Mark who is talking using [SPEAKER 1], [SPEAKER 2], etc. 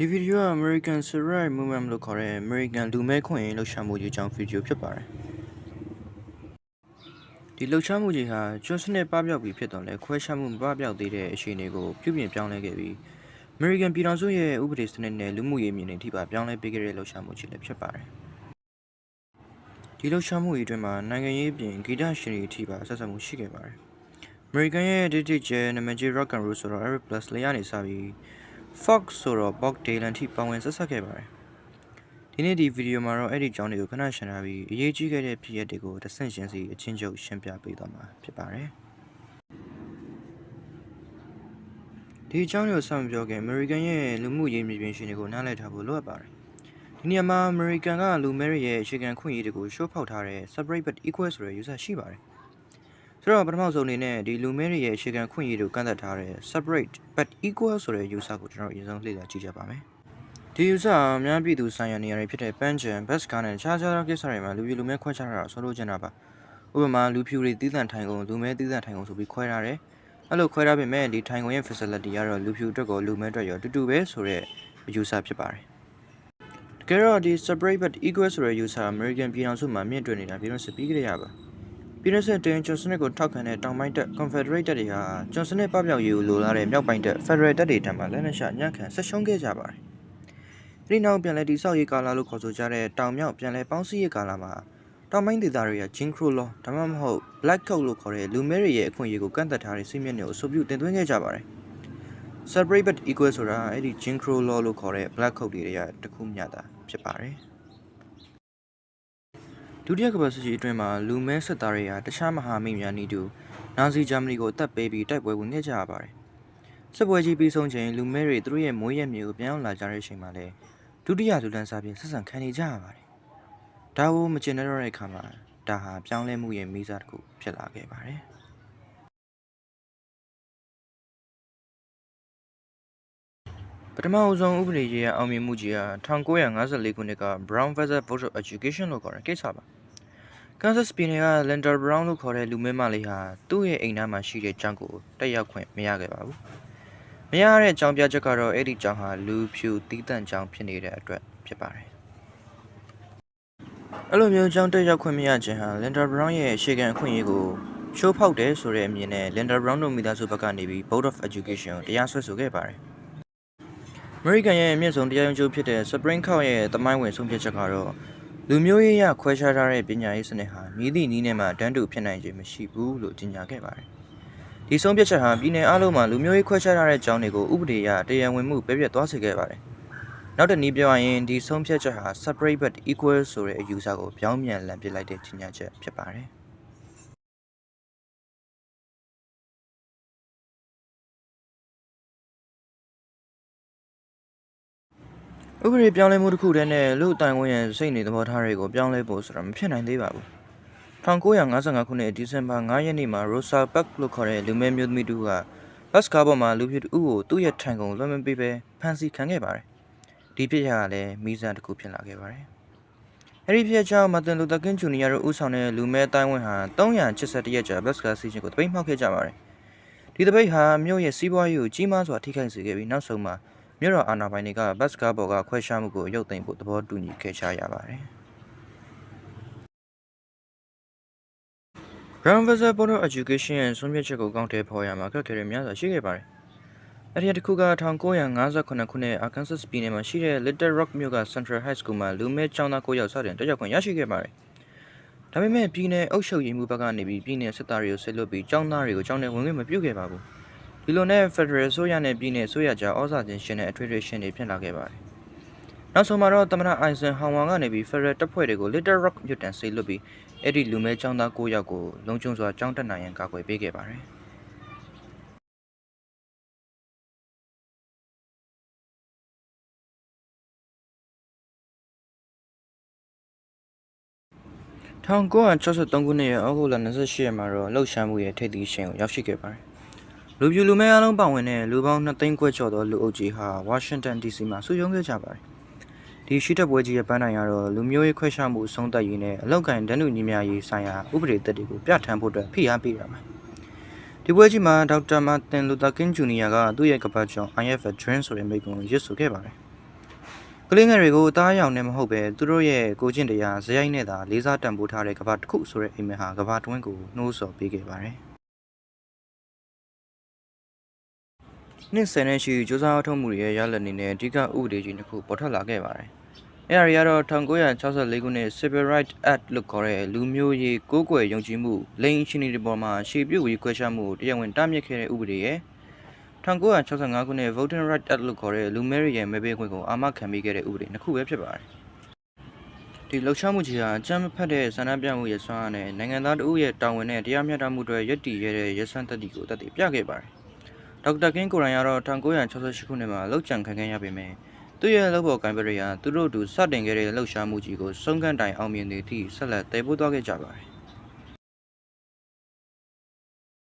[SPEAKER 1] ဒီဗီဒီယိုက American Civil Rights Movement လို့ခေါ်တဲ့ American လူမဲခွင့်ရေးလှုပ်ရှားမှုကြီးအကြောင်းဗီဒီယိုဖြစ်ပါတယ်။ဒီလှုပ်ရှားမှုကြီးဟာကျွန်းစနစ်ပပျောက်ပြီးဖြစ်တော့လဲခွဲခြားမှုမပပျောက်သေးတဲ့အခြေအနေကိုပြုပြင်ပြောင်းလဲခဲ့ပြီး American ပြည်ထောင်စုရဲ့ဥပဒေစနစ်နဲ့လူမှုရေးမြင်နေထိပါပြောင်းလဲပေးခဲ့တဲ့လှုပ်ရှားမှုကြီးလည်းဖြစ်ပါတယ်။ဒီလှုပ်ရှားမှုကြီးအတွင်းမှာနိုင်ငံရေးအပြင်ဂီတရှင်တွေအထိပါဆက်ဆက်မှုရှိခဲ့ပါတယ်။ American ရဲ့ DJ နာမည်ကြီး Rock and Roll ဆိုတော့ Eric Presley ကနေစပြီး Fox ဆိုတော့ Bob Dylan ထိပါဝင်ဆက်ဆက်ခဲ့ပါတယ်။ဒီနေ့ဒီဗီဒီယိုမှာတော့အဲ့ဒီအကြောင်းတွေကိုခဏရှင်းထားပြီးအရေးကြီးခဲ့တဲ့ဖြစ်ရပ်တွေကိုတစ်ဆင့်ရှင်းစီအချင်းချုပ်ရှင်းပြပေးသွားမှာဖြစ်ပါတယ်။ဒီအကြောင်းတွေကိုဆက်မပြောခင် American ရဲ့လူမှုရေးမြေပြင်ရှင်တွေကိုနားလည်ထားဖို့လိုအပ်ပါတယ်။ဒီနေရာမှာ American ကလူမဲရီရဲ့အခြေခံခွင့်ရေးတွေကိုရှိုးဖောက်ထားတဲ့ separate but equal ဆိုတဲ့ user ရှိပါတယ်။ ဆိုတော့ပထမဆုံးအနေနဲ့ဒီလူမဲရီရဲ့အခြေခံခွင့်ရေးတွေကိုကန့်သက်ထားတဲ့ separate but equal ဆိုတဲ့ user ကိုကျွန်တော်အရင်ဆုံးလေ့လာကြည့်ကြပါမယ်။ဒီ user အများပြည်သူဆိုင်ရာနေရာတွေဖြစ်တဲ့ pension, bus ကားနဲ့တခြားခြားသောကိစ္စတွေမှာလူပြလူမဲခွဲခြားထားတာဆိုလို့ကျင်တာပါ။ဥပမာလူဖြူတွေတည်တံ့ထိုင်ကုန်လူမဲတည်တံ့ထိုင်ကုန်ဆိုပြီးခွဲထားတယ်။အဲ့လိုခွဲထားပေမဲ့ဒီထိုင်ကုန်ရဲ့ facility ကတော့လူဖြူအတွက်ကောလူမဲအတွက်ရောတူတူပဲဆိုတော့ user ဖြစ်ပါတယ်။တကယ်တော့ဒီ separate but equal ဆိုတဲ့ user American ပြည်ထောင်စုမှာမြင့်တွင်နေတာပြည်တော်စစ်ပြီးကြရပါ။ ပြည်တော်စစ်တင်ကျွန်းစနစ်ကိုထောက်ခံတဲ့တောင်ပိုင်းတပ် Confederate တပ်တွေဟာကျွန်းစနစ်ပပျောက်ရေးကိုလိုလားတဲ့မြောက်ပိုင်းတပ် Federal တပ်တွေထံမှလက်နက်ချညံ့ခံဆက်ရှုံးခဲ့ကြပါတယ်။ဒီနောက်ပြန်လည်တိဆောက်ရေးကာလလို့ခေါ်ဆိုကြတဲ့တောင်မြောက်ပြန်လည်ပေါင်းစည်းရေးကာလမှာတောင်ပိုင်းဒေသတွေက Jim Crow Law ဒါမှမဟုတ် Black Coat လို့ခေါ်တဲ့လူမဲတွေရဲ့အခွင့်အရေးကိုကန့်သက်ထားတဲ့စီးမြင့်တွေကိုအဆိုပြုတင်သွင်းခဲ့ကြပါတယ်။ Separate but equal ဆိုတာအဲ့ဒီ Jim Crow Law လို့ခေါ်တဲ့ Black Coat တွေရဲ့တစ်ခုမျှတာဖြစ်ပါတယ်။ ဒုတိယကမ္ဘာစစ်ကြီးအတွင်းမှာလူမဲစစ်သားတွေဟာတခြားမဟာမိတ်များနည်းတူနာဇီဂျာမနီကိုတပ်ပေးပြီးတိုက်ပွဲဝင်ခဲ့ကြရပါတယ်။စစ်ပွဲကြီးပြီးဆုံးချိန်လူမဲတွေသူတို့ရဲ့မွေးရမြေကိုပြန်ရောက်လာကြတဲ့အချိန်မှာလည်းဒုတိယလူဒန်းစားပြင်ဆက်ဆံခံနေကြရပါတယ်။ဒါကိုမကျင်တော့တဲ့အခါမှာဒါဟာပြောင်းလဲမှုရဲ့မိစားတစ်ခုဖြစ်လာခဲ့ပါတယ်။ ပထမအဆုံးဥပဒေရေးရအောင်မြင်မှုကြီးဟာ1954ခုနှစ်က Brown Versus Board of Education လို့ခေါ်တဲ့ကိစ္စပါ။ Kansas ပြည်နယ်က Linda Brown လို့ခေါ်တဲ့လူမဲမလေးဟာသူ့ရဲ့အိမ်သားမှာရှိတဲ့ကျောင်းကိုတက်ရောက်ခွင့်မရခဲ့ပါဘူး။မရတဲ့အကြောင်းပြချက်ကတော့အဲ့ဒီကျောင်းဟာလူဖြူတီးတန့်ကျောင်းဖြစ်နေတဲ့အတွက်ဖြစ်ပါတယ်။အဲ့လိုမျိုးကျောင်းတက်ရောက်ခွင့်မရခြင်းဟာ Linda Brown ရဲ့အခြေခံအခွင့်အရေးကိုချိုးဖောက်တယ်ဆိုတဲ့အမြင်နဲ့ Linda Brown တို့မိသားစုဘက်ကနေပြီး Board of Education ကိုတရားစွဲဆိုခဲ့ပါတယ်။ American ရဲ့အမြင့်ဆုံးတရားရုံးချုပ်ဖြစ်တဲ့ Supreme Court ရဲ့တမိုင်းဝင်ဆုံးဖြတ်ချက်ကတော့လူမျိုးရေးရခွဲခြားထားတဲ့ပညာရေးစနစ်ဟာမြည်သည့်နည်းနဲ့မှတန်းတူဖြစ်နိုင်ခြင်းမရှိဘူးလို့ကြေညာခဲ့ပါတယ်။ဒီဆုံးဖြတ်ချက်ဟာပြည်내အားလုံးမှာလူမျိုးရေးခွဲခြားထားတဲ့ကျောင်းတွေကိုဥပဒေအရတရားဝင်မှုပြည့်ပြည့်သွားစေခဲ့ပါတယ်။နောက်တစ်နည်းပြောရရင်ဒီဆုံးဖြတ်ချက်ဟာ separate but equal ဆိုတဲ့အယူဆကိုပြောင်းပြန်လှန်ပစ်လိုက်တဲ့ကြေညာချက်ဖြစ်ပါတယ်။ ဥပဒေပြောင်းလဲမှုတစ်ခုတည်းနဲ့လူအတိုင်းဝန်းရဲ့စိတ်နေသဘောထားတွေကိုပြောင်းလဲဖို့ဆိုတာမဖြစ်နိုင်သေးပါဘူး1955ခုနှစ်ဒီဇင်ဘာ9ရက်နေ့မှာ Rosa Parks လို့ခေါ်တဲ့လူမဲမျိုးသမီးတူကဘတ်စကားပေါ်မှာလူဖြူတူကိုသူ့ရဲ့ထိုင်ကုန်လွှမ်းမပေးပဲဖမ်းဆီးခံခဲ့ပါတယ်ဒီပြစ်ရကလည်းမိစံတစ်ခုဖြစ်လာခဲ့ပါတယ်အဲဒီပြစ်ကြောင့်မတင်လူသကင်းဂျူနီယာတို့ဦးဆောင်တဲ့လူမဲအတိုင်းဝန်းဟာ381ရက်ကြာဘတ်စကားစီစဉ်ကိုတပိတ်မှောက်ခဲ့ကြပါတယ်ဒီတပိတ်ဟာမြို့ရဲ့စီးပွားရေးကိုကြီးမားစွာထိခိုက်စေခဲ့ပြီးနောက်ဆုံးမှာ မြို့တော်အာဏာပိုင်တွေကဘတ်စကားဘော်ကခွဲခြားမှုကိုရုပ်သိမ်းဖို့သဘောတူညီခဲ့ကြရပါတယ်။ Brown vs Board of Education ရဲ့ဆုံးဖြတ်ချက်ကိုကောင်းတဲ့ဖော်ရမှာအခက်အခဲတွေများစွာရှိခဲ့ပါတယ်။အဲဒီတစ်ခုက1958ခုနှစ် Arkansas ပြည်နယ်မှာရှိတဲ့ Little Rock မြို့က Central High School မှာလူမဲကျောင်းသား9ယောက်စတင်တက်ရောက်ခွင့်ရရှိခဲ့ပါတယ်။ဒါပေမဲ့ပြည်နယ်အုပ်ချုပ်ရေးမှူးဘက်ကနေပြီးပြည်နယ်စစ်သားတွေကိုဆက်လွတ်ပြီးကျောင်းသားတွေကိုကျောင်းထဲဝင်ခွင့်မပြုခဲ့ပါဘူး။ ဒီလိုနဲ့ Federal ဆိုရနဲ့ပြည်နယ်ဆိုရကြားဩဇာချင်းရှင်တဲ့အထွေထွေရှင်တွေဖြစ်လာခဲ့ပါတယ်။နောက်ဆုံးမှာတော့သမ္မတအိုင်ဆန်ဟောင်ဝါကနေပြီး Federal တပ်ဖွဲ့တွေကို Little Rock မြို့တန်ဆေးလွတ်ပြီးအဲ့ဒီလူမဲကျောင်းသား9ယောက်ကိုလုံခြုံစွာကျောင်းတက်နိုင်ရန်ကာကွယ်ပေးခဲ့ပါတယ်။1963ခုနှစ်ရဲ့ဩဂုတ်လ28ရက်မှာတော့လှုပ်ရှားမှုရဲ့ထိပ်သီးရှင်ကိုရောက်ရှိခဲ့ပါတယ်။ လူပြူလူမဲအလုံးပါဝင်တဲ့လူပေါင်း2သိန်းခွဲကျော်သောလူအုပ်ကြီးဟာဝါရှင်တန် DC မှာစုရုံးခဲ့ကြပါတယ်။ဒီရှိတက်ပွဲကြီးရဲ့ပန်းတိုင်ကတော့လူမျိုးရေးခွဲခြားမှုအဆုံးသတ်ရေးနဲ့အလောက်ကန်ဒဏ်လူညီမရေးဆိုင်ရာဥပဒေသက်တွေကိုပြဋ္ဌာန်းဖို့အတွက်ဖိအားပေးတာပါ။ဒီပွဲကြီးမှာဒေါက်တာမာတင်လူသာကင်းဂျူနီယာကသူ့ရဲ့ကပတ်ကျော် IF a Dream ဆိုတဲ့မိန့်ခွန်းကိုရွတ်ဆိုခဲ့ပါတယ်။ကလေးငယ်တွေကိုအသားအရောင်နဲ့မဟုတ်ပဲသူတို့ရဲ့ကိုကျင့်တရားဇယိုက်နဲ့သာလေးစားတန်ဖိုးထားတဲ့ကဘာတစ်ခုဆိုတဲ့အိမ်မက်ဟာကဘာတွင်းကိုနှိုးဆော်ပေးခဲ့ပါတယ်။ နှစ်ဆယ်နဲ့ရှိစူးစမ်းအထောက်မှုတွေရဲ့ရလဒ်အနေနဲ့အဓိကဥပဒေကြီးတစ်ခုပေါ်ထွက်လာခဲ့ပါတယ်။အဲဒါတွေကတော့1964ခုနှစ် Civil Rights Act လို့ခေါ်တဲ့လူမျိုးရေးကိုးကွယ်ယုံကြည်မှုလိင်ရှင်တွေပေါ်မှာရှေ့ပြုတ်ဝေးခွဲခြားမှုကိုတရားဝင်တားမြစ်ခဲ့တဲ့ဥပဒေရဲ့1965ခုနှစ် Voting Rights Act လို့ခေါ်တဲ့လူမဲတွေရဲ့မဲပေးခွင့်ကိုအာမခံပေးခဲ့တဲ့ဥပဒေနှစ်ခုပဲဖြစ်ပါတယ်။ဒီလှုပ်ရှားမှုကြီးဟာအကြမ်းမဖက်တဲ့ဆန္ဒပြမှုရဲ့ဆွမ်းအားနဲ့နိုင်ငံသားတဦးရဲ့တာဝန်နဲ့တရားမျှတမှုတွေရည်တည်ရတဲ့ရစံသက်တည်ကိုတက်တည်ပြခဲ့ပါတယ်။ ဒေါက်တာကင်းကိုရိုင်ကတော့1968ခုနှစ်မှာလှုပ်ကြံခံခဲ့ရပေမယ့်သူ့ရဲ့လှုပ်ပေါ်ကိုင်ပရိယာသူတို့တို့စတင်ခဲ့တဲ့လှုပ်ရှားမှုကြီးကိုဆုံးခန်းတိုင်အောင်မြင်နေသည့်ဆက်လက်တည်ပို့သွားခဲ့ကြပါတယ်